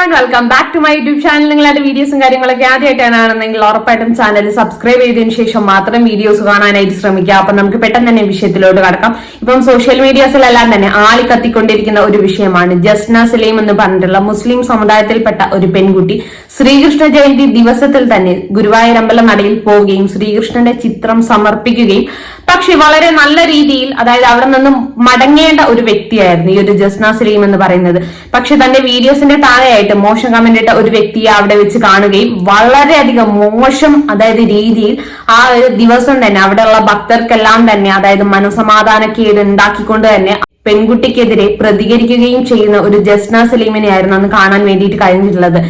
And welcome back to my YouTube channel നിങ്ങളുടെ വീഡിയോസും കാര്യങ്ങളൊക്കെ ആദ്യമായിട്ടാണെന്നുണ്ടെങ്കിൽ ഉറപ്പായിട്ടും ചാനൽ സബ്സ്ക്രൈബ് ചെയ്തതിനു ശേഷം മാത്രം വീഡിയോസ് കാണാനായിട്ട് ശ്രമിക്കുക. അപ്പൊ നമുക്ക് പെട്ടെന്ന് തന്നെ വിഷയത്തിലോട്ട് കടക്കാം. ഇപ്പം സോഷ്യൽ മീഡിയാസിലെല്ലാം തന്നെ ആളി കത്തിക്കൊണ്ടിരിക്കുന്ന ഒരു വിഷയമാണ്. ജസ്ന സലീം എന്ന് പറഞ്ഞിട്ടുള്ള മുസ്ലിം സമുദായത്തിൽപ്പെട്ട ഒരു പെൺകുട്ടി. ശ്രീകൃഷ്ണ ജയന്തി ദിവസത്തിൽ തന്നെ ഗുരുവായൂർ അമ്പലം നടയിൽ പോവുകയും ശ്രീകൃഷ്ണന്റെ ചിത്രം സമർപ്പിക്കുകയും. പക്ഷെ വളരെ നല്ല രീതിയിൽ അതായത് അവിടെ നിന്നും മടങ്ങേണ്ട ഒരു വ്യക്തിയായിരുന്നു ഈ ഒരു ജസ്ന സലീം എന്ന് പറയുന്നത്. പക്ഷെ തന്റെ വീഡിയോസിന്റെ താഴെയായിട്ട് മോശം കമന്റ് ഇട്ട ഒരു വ്യക്തിയെ അവിടെ വെച്ച് കാണുകയും വളരെയധികം മോശം അതായത് രീതിയിൽ ആ ഒരു ദിവസം തന്നെ അവിടെയുള്ള ഭക്തർക്കെല്ലാം തന്നെ അതായത് മനസമാധാനക്കേട് ഉണ്ടാക്കിക്കൊണ്ട് തന്നെ പെൺകുട്ടിക്കെതിരെ പ്രതികരിക്കുകയും ചെയ്യുന്ന ഒരു ജസ്ന സലീമിനെയായിരുന്നു അന്ന് കാണാൻ വേണ്ടിയിട്ട് കഴിഞ്ഞിട്ടുള്ളത്.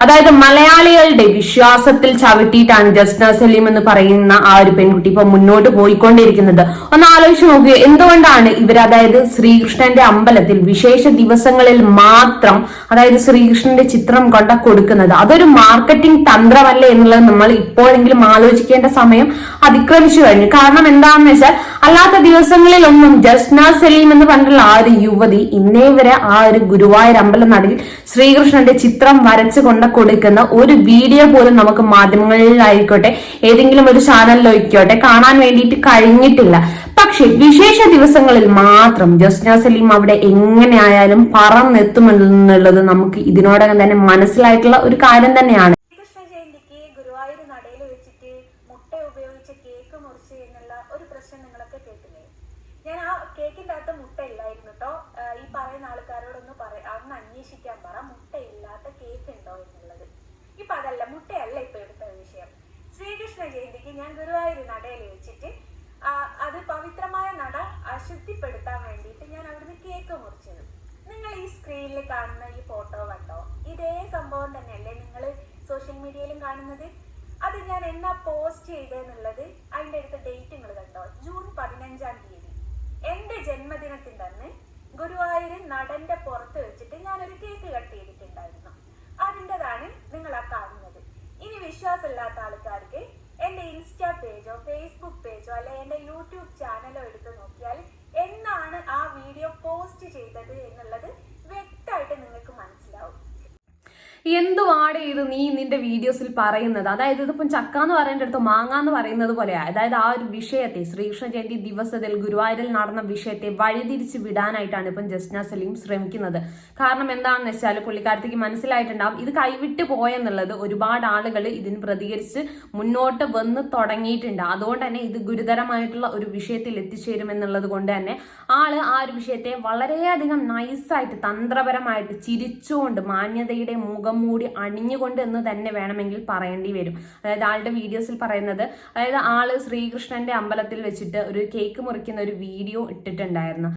അതായത് മലയാളികളുടെ വിശ്വാസത്തിൽ ചവിട്ടിയിട്ടാണ് ജസ്ന സലീം എന്ന് പറയുന്ന ആ ഒരു പെൺകുട്ടി ഇപ്പൊ മുന്നോട്ട് പോയിക്കൊണ്ടിരിക്കുന്നത്. ഒന്ന് ആലോചിച്ച് നോക്കുക എന്തുകൊണ്ടാണ് ഇവർ അതായത് ശ്രീകൃഷ്ണന്റെ അമ്പലത്തിൽ വിശേഷ ദിവസങ്ങളിൽ മാത്രം അതായത് ശ്രീകൃഷ്ണന്റെ ചിത്രം കൊണ്ട കൊടുക്കുന്നത്? അതൊരു മാർക്കറ്റിംഗ് തന്ത്രമല്ലേ എന്നുള്ളത് നമ്മൾ ഇപ്പോഴെങ്കിലും ആലോചിക്കേണ്ട സമയം അതിക്രമിച്ചു കഴിഞ്ഞു. കാരണം എന്താണെന്ന് വെച്ചാൽ അല്ലാത്ത ദിവസങ്ങളിലൊന്നും ജസ്ന സലീം എന്ന് പറഞ്ഞിട്ടുള്ള ആ ഒരു യുവതി ഇന്നേ വരെ ആ ഒരു ഗുരുവായൂർ അമ്പലം നടിയിൽ ശ്രീകൃഷ്ണന്റെ ചിത്രം വരച്ചു കൊടുക്കുന്ന ഒരു വീഡിയോ പോലും നമുക്ക് മാധ്യമങ്ങളിലായിക്കോട്ടെ ഏതെങ്കിലും ഒരു ചാനലിലോ ഇരിക്കോട്ടെ കാണാൻ വേണ്ടിയിട്ട് കഴിഞ്ഞിട്ടില്ല. പക്ഷെ വിശേഷ ദിവസങ്ങളിൽ മാത്രം ജസ്ന സലീം അവിടെ എങ്ങനെയായാലും പറന്നെത്തുമെന്നുള്ളത് നമുക്ക് ഇതിനോടകം തന്നെ മനസ്സിലായിട്ടുള്ള ഒരു കാര്യം തന്നെയാണ് ശ്രീകൃഷ്ണ ജയന്തിക്ക് ഗുരുവായൂർ നടയിൽ വെച്ചിട്ട് മുട്ട ഉപയോഗിച്ച് കേക്ക് മുറിച്ച് എന്നുള്ള ഒരു പ്രശ്നം നിങ്ങളൊക്കെ കേട്ടില്ലേ ഞാൻ ആ കേക്കിന്റെ അകത്ത് മുട്ട ഇല്ലായിരുന്നു കേട്ടോ ഈ പറയുന്ന ആൾക്കാരോടൊന്ന് പറ അന്ന് അന്വേഷിക്കാൻ പറ മുട്ട ഇല്ലാത്ത കേക്ക് ഉണ്ടോ എന്നുള്ളത് ഇപ്പൊ അതല്ല മുട്ടയല്ല ഇപ്പൊ എടുത്ത വിഷയം ശ്രീകൃഷ്ണ ജയന്തിക്ക് ഞാൻ ഗുരുവായൂർ നടയിൽ വെച്ചിട്ട് അത് പവിത്രമായ നട അശുദ്ധിപ്പെടുത്താൻ വേണ്ടിയിട്ട് ഞാൻ അവിടുന്ന് കേക്ക് മുറിച്ചത്. നിങ്ങൾ ഈ സ്ക്രീനിൽ കാണുന്ന ഈ ഫോട്ടോ കണ്ടോ? ഇതേ സംഭവം തന്നെയല്ലേ നിങ്ങൾ സോഷ്യൽ മീഡിയയിലും കാണുന്നത്? അത് ഞാൻ എന്നാ പോസ്റ്റ് ചെയ്തെന്നുള്ളത് അതിന്റെ അടുത്ത ഡേറ്റ് നിങ്ങൾ കണ്ടോ ജൂൺ പതിനഞ്ചാം തീയതി എന്റെ ജന്മദിനത്തിന്റെ അന്ന് ഗുരുവായൂർ നടന്റെ പുറത്ത് വെച്ചിട്ട് ഞാനൊരു കേക്ക് കട്ട് ചെയ്തിട്ടുണ്ടായിരുന്നു അതിന്റെതാണ് നിങ്ങൾ ആ കാണുന്നത് ഇനി വിശ്വാസമില്ലാത്ത ആൾക്കാർക്ക് എന്റെ ഇൻസ്റ്റാ പേജോ ഫേസ്ബുക്ക് പേജോ അല്ലെ എന്റെ യൂട്യൂബ് ചാനലോ എടുത്ത് നോക്കിയാൽ എന്നാണ് ആ വീഡിയോ പോസ്റ്റ് ചെയ്തത് എന്നുള്ളത് വ്യക്തമായിട്ട് നിങ്ങൾക്ക് മനസ്സിലാവും എന്തുവാണ് ഇത് നീ നിന്റെ വീഡിയോസിൽ പറയുന്നത്? അതായത് ഇതിപ്പം ചക്ക എന്ന് പറയേണ്ട അടുത്ത് മാങ്ങ എന്ന് പറയുന്നത് പോലെയാണ് അതായത് ആ ഒരു വിഷയത്തെ ശ്രീകൃഷ്ണ ജയന്തി ദിവസത്തിൽ ഗുരുവായൂരിൽ നടന്ന വിഷയത്തെ വഴിതിരിച്ച് വിടാനായിട്ടാണ് ഇപ്പം ജസ്ന സലീം ശ്രമിക്കുന്നത്. കാരണം എന്താണെന്ന് വെച്ചാൽ പുള്ളിക്കാരത്തേക്ക് മനസ്സിലായിട്ടുണ്ടാവും ഇത് കൈവിട്ട് പോയെന്നുള്ളത് ഒരുപാട് ആളുകൾ ഇതിന് പ്രതികരിച്ച് മുന്നോട്ട് വന്ന് തുടങ്ങിയിട്ടുണ്ട്. അതുകൊണ്ട് തന്നെ ഇത് ഗുരുതരമായിട്ടുള്ള ഒരു വിഷയത്തിൽ എത്തിച്ചേരുമെന്നുള്ളത് കൊണ്ട് തന്നെ ആൾ ആ ഒരു വിഷയത്തെ വളരെയധികം നൈസായിട്ട് തന്ത്രപരമായിട്ട് ചിരിച്ചുകൊണ്ട് മാന്യതയുടെ മുഖം മൂടി അണിഞ്ഞുകൊണ്ട് എന്ന് തന്നെ വേണമെങ്കിൽ പറയേണ്ടി വരും. അതായത് ആളുടെ വീഡിയോസിൽ പറയുന്നത് അതായത് ആൾ ശ്രീകൃഷ്ണന്റെ അമ്പലത്തിൽ വെച്ചിട്ട് ഒരു കേക്ക് മുറിക്കുന്ന ഒരു വീഡിയോ ഇട്ടിട്ടുണ്ടായിരുന്നു.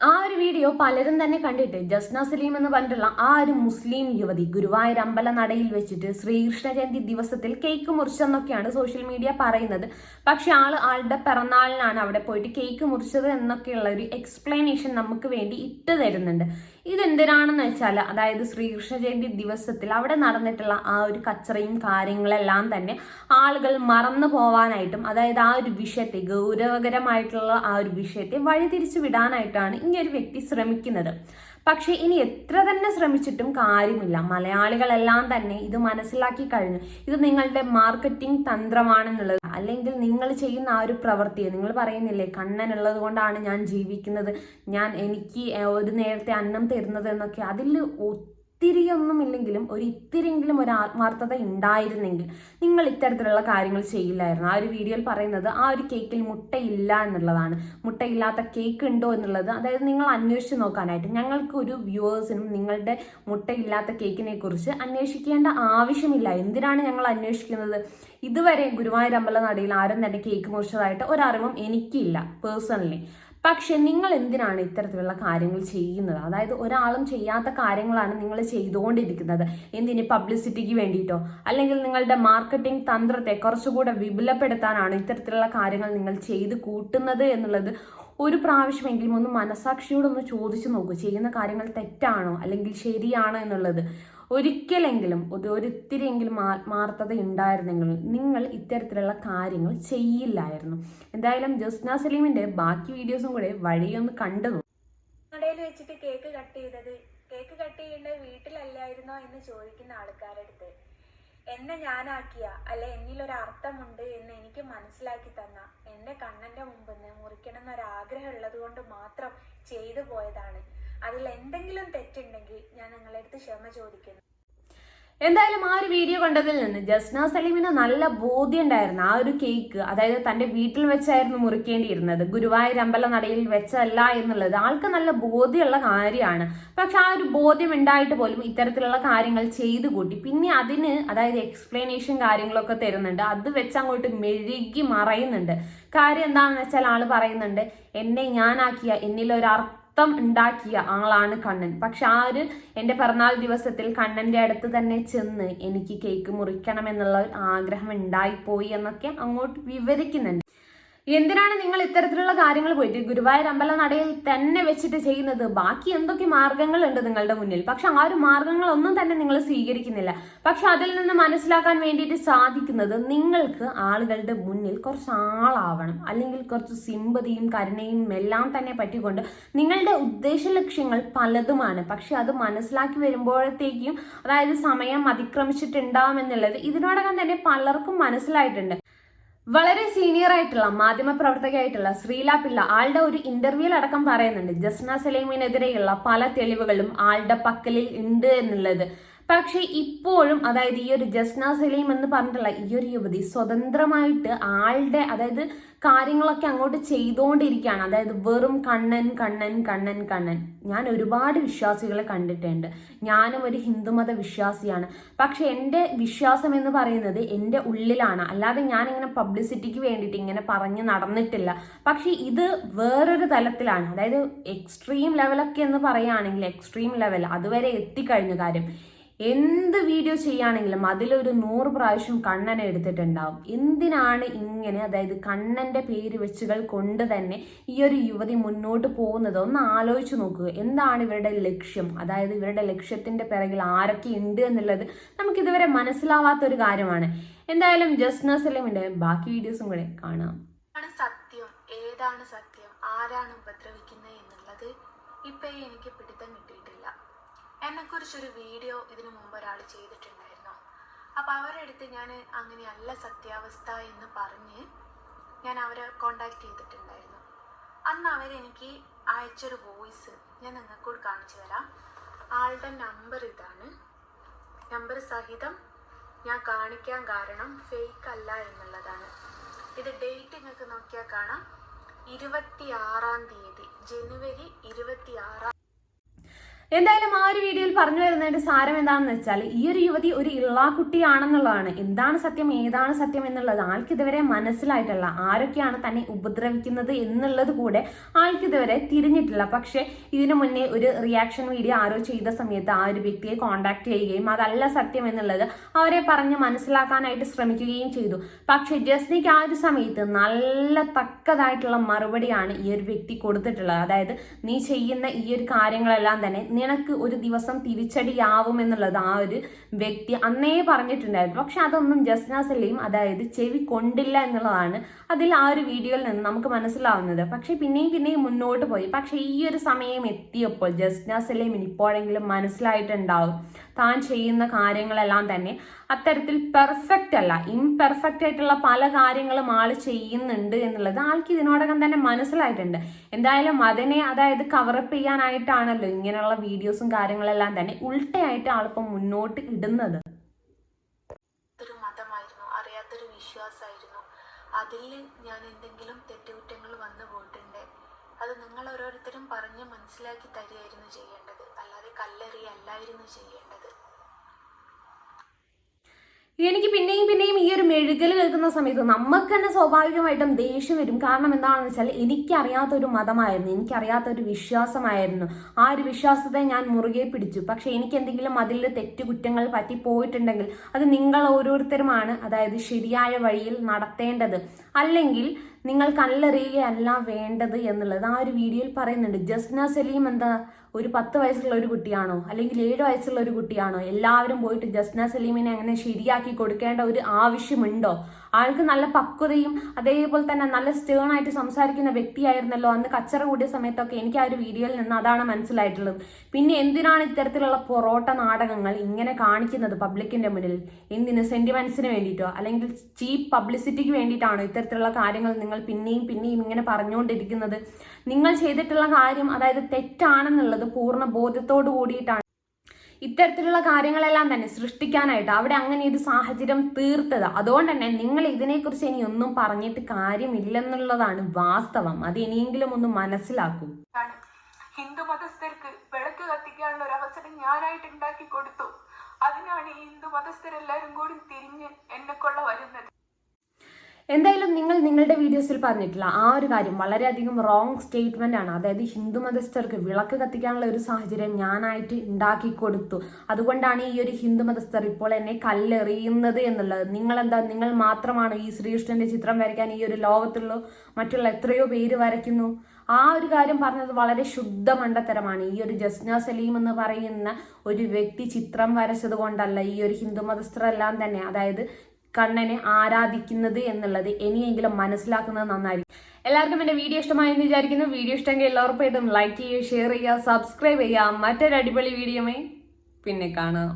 ആ ഒരു വീഡിയോ പലരും തന്നെ കണ്ടിട്ട് ജസ്ന സലീം എന്ന് പറഞ്ഞിട്ടുള്ള ആ ഒരു മുസ്ലിം യുവതി ഗുരുവായൂർ അമ്പല നടയിൽ വെച്ചിട്ട് ശ്രീകൃഷ്ണ ജയന്തി ദിവസത്തിൽ കേക്ക് മുറിച്ചെന്നൊക്കെയാണ് സോഷ്യൽ മീഡിയ പറയുന്നത്. പക്ഷെ ആൾ ആളുടെ പിറന്നാളിനാണ് അവിടെ പോയിട്ട് കേക്ക് മുറിച്ചത് എന്നൊക്കെയുള്ള ഒരു എക്സ്പ്ലനേഷൻ നമുക്ക് വേണ്ടി ഇട്ട് തരുന്നുണ്ട്. ഇതെന്തിനാണെന്ന് വെച്ചാൽ അതായത് ശ്രീകൃഷ്ണ ജയന്തി ദിവസത്തിൽ അവിടെ നടന്നിട്ടുള്ള ആ ഒരു കച്ചറയും കാര്യങ്ങളെല്ലാം തന്നെ ആളുകൾ മറന്നു പോവാനായിട്ടും അതായത് ആ ഒരു വിഷയത്തെ ഗൗരവകരമായിട്ടുള്ള ആ ഒരു വിഷയത്തെ വഴിതിരിച്ചു വിടാനായിട്ടാണ് ഈ ഒരു വ്യക്തി ശ്രമിക്കുന്നത്. പക്ഷേ ഇനി എത്ര തന്നെ ശ്രമിച്ചിട്ടും കാര്യമില്ല. മലയാളികളെല്ലാം തന്നെ ഇത് മനസ്സിലാക്കി കഴിഞ്ഞു. ഇത് നിങ്ങളുടെ മാർക്കറ്റിംഗ് തന്ത്രമാണെന്നുള്ളത്. അല്ലെങ്കിൽ നിങ്ങൾ ചെയ്യുന്ന ആ ഒരു പ്രവൃത്തിയെ നിങ്ങൾ പറയുന്നില്ലേ കണ്ണനുള്ളത് കൊണ്ടാണ് ഞാൻ ജീവിക്കുന്നത്. ഞാൻ എനിക്ക് ഒരു നേരത്തെ അന്നം തരുന്നത് എന്നൊക്കെ. അതിൽ ഒത്തിരിയൊന്നും ഇല്ലെങ്കിലും ഒരു ഇത്തിരിയെങ്കിലും ഒരു ആത്മാർത്ഥത ഉണ്ടായിരുന്നെങ്കിൽ നിങ്ങൾ ഇത്തരത്തിലുള്ള കാര്യങ്ങൾ ചെയ്യില്ലായിരുന്നു. ആ ഒരു വീഡിയോയിൽ പറയുന്നത് ആ ഒരു കേക്കിൽ മുട്ടയില്ല എന്നുള്ളതാണ്. മുട്ടയില്ലാത്ത കേക്ക് ഉണ്ടോ എന്നുള്ളത് അതായത് നിങ്ങൾ അന്വേഷിച്ച് നോക്കാനായിട്ട് ഞങ്ങൾക്ക് ഒരു വ്യൂവേഴ്സിനും നിങ്ങളുടെ മുട്ടയില്ലാത്ത കേക്കിനെ കുറിച്ച് അന്വേഷിക്കേണ്ട ആവശ്യമില്ല. എന്തിനാണ് ഞങ്ങൾ അന്വേഷിക്കുന്നത്? ഇതുവരെ ഗുരുവായൂർ അമ്പല നടയിൽ ആരും തന്നെ കേക്ക് മുറിച്ചതായിട്ട് ഒരറിവും എനിക്കില്ല പേഴ്സണലി. പക്ഷെ നിങ്ങൾ എന്തിനാണ് ഇത്തരത്തിലുള്ള കാര്യങ്ങൾ ചെയ്യുന്നത്? അതായത് ഒരാളും ചെയ്യാത്ത കാര്യങ്ങളാണ് നിങ്ങൾ ചെയ്തുകൊണ്ടിരിക്കുന്നത്. എന്തിന്? പബ്ലിസിറ്റിക്ക് വേണ്ടിയിട്ടോ? അല്ലെങ്കിൽ നിങ്ങളുടെ മാർക്കറ്റിംഗ് തന്ത്രത്തെ കുറച്ചുകൂടെ വിപുലപ്പെടുത്താനാണ് ഇത്തരത്തിലുള്ള കാര്യങ്ങൾ നിങ്ങൾ ചെയ്ത് കൂട്ടുന്നത് എന്നുള്ളത് ഒരു പ്രാവശ്യമെങ്കിലും ഒന്ന് മനസാക്ഷിയോടൊന്ന് ചോദിച്ചു നോക്കൂ. ചെയ്യുന്ന കാര്യങ്ങൾ തെറ്റാണോ? അല്ലെങ്കിൽ ശരിയാണോ എന്നുള്ളത്. ഒരിക്കലെങ്കിലും ഒരു ഒരിത്തിരിയെങ്കിലും ആത്മാർത്ഥത ഉണ്ടായിരുന്നെങ്കിൽ നിങ്ങൾ ഇത്തരത്തിലുള്ള കാര്യങ്ങൾ ചെയ്യില്ലായിരുന്നു. എന്തായാലും ജസ്ന സലീമിന്റെ ബാക്കി വീഡിയോസും കൂടെ വഴിയൊന്ന് കണ്ടു കടയിൽ വെച്ചിട്ട് കേക്ക് കട്ട് ചെയ്തത്. കേക്ക് കട്ട് ചെയ്യേണ്ടത് വീട്ടിലല്ലായിരുന്നോ എന്ന് ചോദിക്കുന്ന ആൾക്കാരടുത്ത് എന്നെ ഞാനാക്കിയ? അല്ലെ എന്നിലൊരു അർത്ഥമുണ്ട് എന്ന് എനിക്ക് മനസ്സിലാക്കി തന്ന. എന്റെ കണ്ണന്റെ മുമ്പിൽ നിന്ന് മുറിക്കണം എന്നൊരാഗ്രഹം ഉള്ളത് കൊണ്ട് മാത്രം ചെയ്തു പോയതാണ്. അതിൽ എന്തെങ്കിലും തെറ്റുണ്ടെങ്കിൽ ഞാൻ നിങ്ങളുടെ അടുത്ത് ക്ഷമ ചോദിക്കുന്നു. എന്തായാലും ആ ഒരു വീഡിയോ കണ്ടതിൽ നിന്ന് ജസ്ന സലീമിന് നല്ല ബോധ്യം ഉണ്ടായിരുന്നു. ആ ഒരു കേക്ക് അതായത് തന്റെ വീട്ടിൽ വെച്ചായിരുന്നു മുറിക്കേണ്ടിയിരുന്നത്. ഗുരുവായൂർ അമ്പല നടയിൽ വെച്ചല്ല എന്നുള്ളത് ആൾക്ക് നല്ല ബോധ്യമുള്ള കാര്യമാണ്. പക്ഷെ ആ ഒരു ബോധ്യം ഉണ്ടായിട്ട് പോലും ഇത്തരത്തിലുള്ള കാര്യങ്ങൾ ചെയ്തു കൂട്ടി. പിന്നെ അതിന് അതായത് എക്സ്പ്ലനേഷൻ കാര്യങ്ങളൊക്കെ തരുന്നുണ്ട്. അത് വെച്ച് അങ്ങോട്ട് മെഴുകി മറയുന്നുണ്ട്. കാര്യം എന്താണെന്ന് വെച്ചാൽ ആൾ പറയുന്നുണ്ട് എന്നെ ഞാനാക്കിയ എന്നിലൊരു അർത്ഥം ഉണ്ടാക്കിയ ആളാണ് കണ്ണൻ. പക്ഷെ ആ ഒരു എന്റെ പിറന്നാൾ ദിവസത്തിൽ കണ്ണന്റെ അടുത്ത് തന്നെ ചെന്ന് എനിക്ക് കേക്ക് മുറിക്കണം എന്നുള്ള ഒരു ആഗ്രഹം ഉണ്ടായിപ്പോയി എന്നൊക്കെ അങ്ങോട്ട് വിവരിക്കുന്നുണ്ട്. എന്തിനാണ് നിങ്ങൾ ഇത്തരത്തിലുള്ള കാര്യങ്ങൾ പോയിട്ട് ഗുരുവായൂർ അമ്പല നടയിൽ തന്നെ വെച്ചിട്ട് ചെയ്യുന്നത്? ബാക്കി എന്തൊക്കെ മാർഗങ്ങളുണ്ട് നിങ്ങളുടെ മുന്നിൽ? പക്ഷെ ആ ഒരു മാർഗങ്ങളൊന്നും തന്നെ നിങ്ങൾ സ്വീകരിക്കുന്നില്ല. പക്ഷെ അതിൽ നിന്ന് മനസ്സിലാക്കാൻ വേണ്ടിയിട്ട് സാധിക്കുന്നത് നിങ്ങൾക്ക് ആളുകളുടെ മുന്നിൽ കുറച്ച് ആളാവണം അല്ലെങ്കിൽ കുറച്ച് സിമ്പതിയും കരുണയും എല്ലാം തന്നെ പറ്റിക്കൊണ്ട് നിങ്ങളുടെ ഉദ്ദേശ ലക്ഷ്യങ്ങൾ പലതുമാണ്. പക്ഷെ അത് മനസ്സിലാക്കി വരുമ്പോഴത്തേക്കും അതായത് സമയം അതിക്രമിച്ചിട്ടുണ്ടാവും എന്നുള്ളത് ഇതിനോടകം തന്നെ പലർക്കും മനസ്സിലായിട്ടുണ്ട്. വളരെ സീനിയർ ആയിട്ടുള്ള മാധ്യമ പ്രവർത്തകയായിട്ടുള്ള ശ്രീല പിള്ള ആളുടെ ഒരു ഇന്റർവ്യൂവിൽ അടക്കം പറയുന്നുണ്ട്. ജസ്ന സലീമിനെതിരെയുള്ള പല തെളിവുകളും ആളുടെ പക്കലിൽ ഉണ്ട് എന്നുള്ളത്. പക്ഷെ ഇപ്പോഴും അതായത് ഈ ഒരു ജസ്ന സലീം എന്ന് പറഞ്ഞിട്ടുള്ള ഈ ഒരു യുവതി സ്വതന്ത്രമായിട്ട് ആളുടെ അതായത് കാര്യങ്ങളൊക്കെ അങ്ങോട്ട് ചെയ്തുകൊണ്ടിരിക്കുകയാണ് അതായത് വെറും കണ്ണൻ കണ്ണൻ കണ്ണൻ കണ്ണൻ. ഞാൻ ഒരുപാട് വിശ്വാസികളെ കണ്ടിട്ടുണ്ട്. ഞാനും ഒരു ഹിന്ദുമത വിശ്വാസിയാണ്. പക്ഷെ എന്റെ വിശ്വാസം എന്ന് പറയുന്നത് എന്റെ ഉള്ളിലാണ്. അല്ലാതെ ഞാൻ ഇങ്ങനെ പബ്ലിസിറ്റിക്ക് വേണ്ടിയിട്ട് ഇങ്ങനെ പറഞ്ഞ് നടന്നിട്ടില്ല. പക്ഷെ ഇത് വേറൊരു തലത്തിലാണ്. അതായത് എക്സ്ട്രീം ലെവലൊക്കെ എന്ന് പറയുകയാണെങ്കിൽ എക്സ്ട്രീം ലെവൽ അതുവരെ എത്തിക്കഴിഞ്ഞ കാര്യം. എന്ത് വീഡിയോ ചെയ്യുകയാണെങ്കിലും അതിലൊരു നൂറ് പ്രാവശ്യം കണ്ണനെ എടുത്തിട്ടുണ്ടാവും. എന്തിനാണ് ഇങ്ങനെ അതായത് കണ്ണന്റെ പേര് വെച്ചുകൾ കൊണ്ട് തന്നെ ഈ ഒരു യുവതി മുന്നോട്ട് പോകുന്നത്? ഒന്ന് ആലോചിച്ച് നോക്കുക. എന്താണ് ഇവരുടെ ലക്ഷ്യം? അതായത് ഇവരുടെ ലക്ഷ്യത്തിന്റെ പിറകിൽ ആരൊക്കെ ഉണ്ട് എന്നുള്ളത് നമുക്കിതുവരെ മനസ്സിലാവാത്ത ഒരു കാര്യമാണ്. എന്തായാലും ജസ്ന സലീമിന്റെ ബാക്കി വീഡിയോസും കൂടെ കാണാം. സത്യം? ഏതാണ് സത്യം? ആരാണ് ഉപദ്രവിക്കുന്നത് എന്നുള്ളത്? ഇപ്പൊ എനിക്ക് പിടുത്തം കിട്ടിയിട്ടില്ല. എന്നെക്കുറിച്ചൊരു വീഡിയോ ഇതിനു മുമ്പ് ഒരാൾ ചെയ്തിട്ടുണ്ടായിരുന്നു. അപ്പോൾ അവരുടെ അടുത്ത് ഞാൻ അങ്ങനെയല്ല സത്യാവസ്ഥ എന്ന് പറഞ്ഞ് ഞാൻ അവരെ കോണ്ടാക്ട് ചെയ്തിട്ടുണ്ടായിരുന്നു. അന്ന് അവരെനിക്ക് അയച്ചൊരു വോയിസ് ഞാൻ നിങ്ങൾക്കൂടി കാണിച്ചു തരാം. ആളുടെ നമ്പർ ഇതാണ്. നമ്പർ സഹിതം ഞാൻ കാണിക്കാൻ കാരണം ഫേക്ക് അല്ല എന്നുള്ളതാണ്. ഇത് ഡേറ്റ് നിങ്ങൾക്ക് നോക്കിയാൽ കാണാം. ഇരുപത്തി ആറാം തീയതി ജനുവരി ഇരുപത്തി ആറാം എന്തായാലും ആ ഒരു വീഡിയോയിൽ പറഞ്ഞു വരുന്നതിന്റെ സാരം എന്താണെന്ന് വെച്ചാൽ ഈ ഒരു യുവതി ഒരു ഇള്ളാക്കുട്ടിയാണെന്നുള്ളതാണ്. എന്താണ് സത്യം? ഏതാണ് സത്യം എന്നുള്ളത്? ആൾക്കിതുവരെ മനസ്സിലായിട്ടുള്ള ആരൊക്കെയാണ് തന്നെ ഉപദ്രവിക്കുന്നത് എന്നുള്ളത് കൂടെ ആൾക്കിതുവരെ തിരിഞ്ഞിട്ടില്ല. പക്ഷെ ഇതിനു മുന്നേ ഒരു റിയാക്ഷൻ വീഡിയോ ആരോ ചെയ്ത സമയത്ത് ആ ഒരു വ്യക്തിയെ കോണ്ടാക്ട് ചെയ്യുകയും അതല്ല സത്യം എന്നുള്ളത് അവരെ പറഞ്ഞ് മനസ്സിലാക്കാനായിട്ട് ശ്രമിക്കുകയും ചെയ്തു. പക്ഷെ ജസ്നിക്ക് ആ ഒരു സമയത്ത് നല്ല തക്കതായിട്ടുള്ള മറുപടിയാണ് ഈ ഒരു വ്യക്തി കൊടുത്തിട്ടുള്ളത്. അതായത് നീ ചെയ്യുന്ന ഈ ഒരു കാര്യങ്ങളെല്ലാം തന്നെ നിനക്ക് ഒരു ദിവസം തിരിച്ചടിയാവും എന്നുള്ളത് ആ ഒരു വ്യക്തി അന്നേ പറഞ്ഞിട്ടുണ്ടായിരുന്നു. പക്ഷെ അതൊന്നും ജസ്ന അതായത് ചെവി കൊണ്ടില്ല എന്നുള്ളതാണ് അതിൽ ആ ഒരു വീഡിയോയിൽ നിന്ന് നമുക്ക് മനസ്സിലാവുന്നത്. പക്ഷെ പിന്നെയും പിന്നെയും മുന്നോട്ട് പോയി. പക്ഷെ ഈ ഒരു സമയം എത്തിയപ്പോൾ ജസ്ന സലീമിന് ഇപ്പോഴെങ്കിലും മനസ്സിലായിട്ടുണ്ടാവും. താൻ ചെയ്യുന്ന കാര്യങ്ങളെല്ലാം തന്നെ അത്തരത്തിൽ പെർഫെക്റ്റ് അല്ല. ഇംപെർഫെക്റ്റ് ആയിട്ടുള്ള പല കാര്യങ്ങളും ആൾ ചെയ്യുന്നുണ്ട് എന്നുള്ളത് ആൾക്ക് ഇതിനോടകം തന്നെ മനസ്സിലായിട്ടുണ്ട്. എന്തായാലും അതിനെ അതായത് കവറപ്പ് ചെയ്യാനായിട്ടാണല്ലോ ഇങ്ങനെയുള്ള വീഡിയോസും കാര്യങ്ങളെല്ലാം തന്നെ ഉൾട്ടയായിട്ട് ആളിപ്പം മുന്നോട്ട് ഇടുന്നത്. ഒരു മതമായിരുന്നു. വിശ്വാസമായിരുന്നു. അതിൽ ഞാൻ എന്തെങ്കിലും തെറ്റുകുറ്റങ്ങൾ വന്നു പോയിട്ടുണ്ട്. അത് നിങ്ങൾ ഓരോരുത്തരും പറഞ്ഞ് മനസ്സിലാക്കി തരികയായിരുന്നു ചെയ്യേണ്ടത്. അല്ലാതെ കല്ലെറിയല്ലായിരുന്നു ചെയ്യേണ്ടത്. എനിക്ക് പിന്നെയും പിന്നെയും ഈ ഒരു മെഴുകൽ കേൾക്കുന്ന സമയത്ത് നമുക്ക് തന്നെ സ്വാഭാവികമായിട്ടും ദേഷ്യം വരും. കാരണം എന്താണെന്ന് വെച്ചാൽ എനിക്കറിയാത്ത ഒരു മതമായിരുന്നു എനിക്കറിയാത്ത ഒരു വിശ്വാസമായിരുന്നു. ആ ഒരു വിശ്വാസത്തെ ഞാൻ മുറുകെ പിടിച്ചു. പക്ഷെ എനിക്ക് എന്തെങ്കിലും അതിൽ തെറ്റുകുറ്റങ്ങൾ പറ്റി പോയിട്ടുണ്ടെങ്കിൽ അത് നിങ്ങൾ ഓരോരുത്തരുമാണ് അതായത് ശരിയായ വഴിയിൽ നടത്തേണ്ടത്. അല്ലെങ്കിൽ നിങ്ങൾ കല്ലെറിയുകയല്ല വേണ്ടത് എന്നുള്ളത്. ആ ഒരു വീഡിയോയിൽ പറയുന്നുണ്ട്. ജസ്ന സലീം എന്താ ഒരു പത്ത് വയസ്സുള്ള ഒരു കുട്ടിയാണോ? അല്ലെങ്കിൽ ഏഴ് വയസ്സുള്ള ഒരു കുട്ടിയാണോ? എല്ലാവരും പോയിട്ട് ജസ്ന സലീമിനെ അങ്ങനെ ശരിയാക്കി കൊടുക്കേണ്ട ഒരു ആവശ്യമുണ്ടോ? ആൾക്ക് നല്ല പക്വതയും അതേപോലെ തന്നെ നല്ല സ്റ്റേൺ ആയിട്ട് സംസാരിക്കുന്ന വ്യക്തിയായിരുന്നല്ലോ അന്ന് കച്ചറ കൂടിയ സമയത്തൊക്കെ എനിക്ക് ആ ഒരു വീഡിയോയിൽ നിന്ന് അതാണ് മനസ്സിലായിട്ടുള്ളത്. പിന്നെ എന്തിനാണ് ഇത്തരത്തിലുള്ള പൊറോട്ട നാടകങ്ങൾ ഇങ്ങനെ കാണിക്കുന്നത് പബ്ലിക്കിന്റെ മുന്നിൽ? എന്തിന് സെന്റിമെന്റ്സിന് വേണ്ടിയിട്ടോ? അല്ലെങ്കിൽ ചീപ്പ് പബ്ലിസിറ്റിക്ക് വേണ്ടിയിട്ടാണോ ഇത്തരത്തിലുള്ള കാര്യങ്ങൾ നിങ്ങൾ പിന്നെയും പിന്നെയും ഇങ്ങനെ പറഞ്ഞുകൊണ്ടിരിക്കുന്നത്? നിങ്ങൾ ചെയ്തിട്ടുള്ള കാര്യം അതായത് തെറ്റാണെന്നുള്ളത് പൂർണ ബോധത്തോടു കൂടിയിട്ടാണ് ഇത്തരത്തിലുള്ള കാര്യങ്ങളെല്ലാം തന്നെ സൃഷ്ടിക്കാനായിട്ട് അവിടെ അങ്ങനെ ഇത് സാഹചര്യം തീർത്തത്. അതുകൊണ്ട് തന്നെ നിങ്ങൾ ഇതിനെക്കുറിച്ച് ഇനി ഒന്നും പറഞ്ഞിട്ട് കാര്യമില്ലെന്നുള്ളതാണ് വാസ്തവം. അത് ഇനിയെങ്കിലും ഒന്ന് മനസ്സിലാക്കൂ. ഹിന്ദു മതസ്ഥർക്ക് വിളക്ക് കത്തിക്കാനുള്ള ഒരു അവസരം ഞാനായിട്ട് ഉണ്ടാക്കി കൊടുത്തു. അതിനാണ് ഈ ഹിന്ദു മതസ്ഥരെല്ലാരും കൂടി തിരിഞ്ഞ് എന്നെ കൊള്ള വരുന്നത്. എന്തായാലും നിങ്ങൾ നിങ്ങളുടെ വീഡിയോസിൽ പറഞ്ഞിട്ടില്ല ആ ഒരു കാര്യം വളരെയധികം റോങ് സ്റ്റേറ്റ്മെന്റ് ആണ്. അതായത് ഹിന്ദു മതസ്ഥർക്ക് വിളക്ക് കത്തിക്കാനുള്ള ഒരു സാഹചര്യം ഞാനായിട്ട് ഉണ്ടാക്കി കൊടുത്തു. അതുകൊണ്ടാണ് ഈ ഒരു ഹിന്ദു മതസ്ഥർ ഇപ്പോൾ എന്നെ കല്ലെറിയുന്നത് എന്നുള്ളത്. നിങ്ങൾ എന്താ നിങ്ങൾ മാത്രമാണ് ഈ ശ്രീകൃഷ്ണന്റെ ചിത്രം വരയ്ക്കാൻ ഈ ഒരു ലോകത്തുള്ള? മറ്റുള്ള എത്രയോ പേര് വരയ്ക്കുന്നു. ആ ഒരു കാര്യം പറഞ്ഞത് വളരെ ശുദ്ധ മണ്ടത്തരമാണ്. ഈ ഒരു ജസ്ന സലീം എന്ന് പറയുന്ന ഒരു വ്യക്തി ചിത്രം വരച്ചത് കൊണ്ടല്ല ഈ ഒരു ഹിന്ദു മതസ്ഥരെല്ലാം തന്നെ. അതായത് കണ്ണനെ ആരാധിക്കുന്നത് എന്നുള്ളത് ഇനിയെങ്കിലും മനസ്സിലാക്കുന്നത് നന്നായിരിക്കും. എല്ലാവർക്കും എന്റെ വീഡിയോ ഇഷ്ടമായി എന്ന് വിചാരിക്കുന്നു. വീഡിയോ ഇഷ്ടമെങ്കിൽ എല്ലാവർക്കും ലൈക്ക് ചെയ്യുക ഷെയർ ചെയ്യുക സബ്സ്ക്രൈബ് ചെയ്യുക. മറ്റൊരു അടിപൊളി വീഡിയോമേ പിന്നെ കാണാം.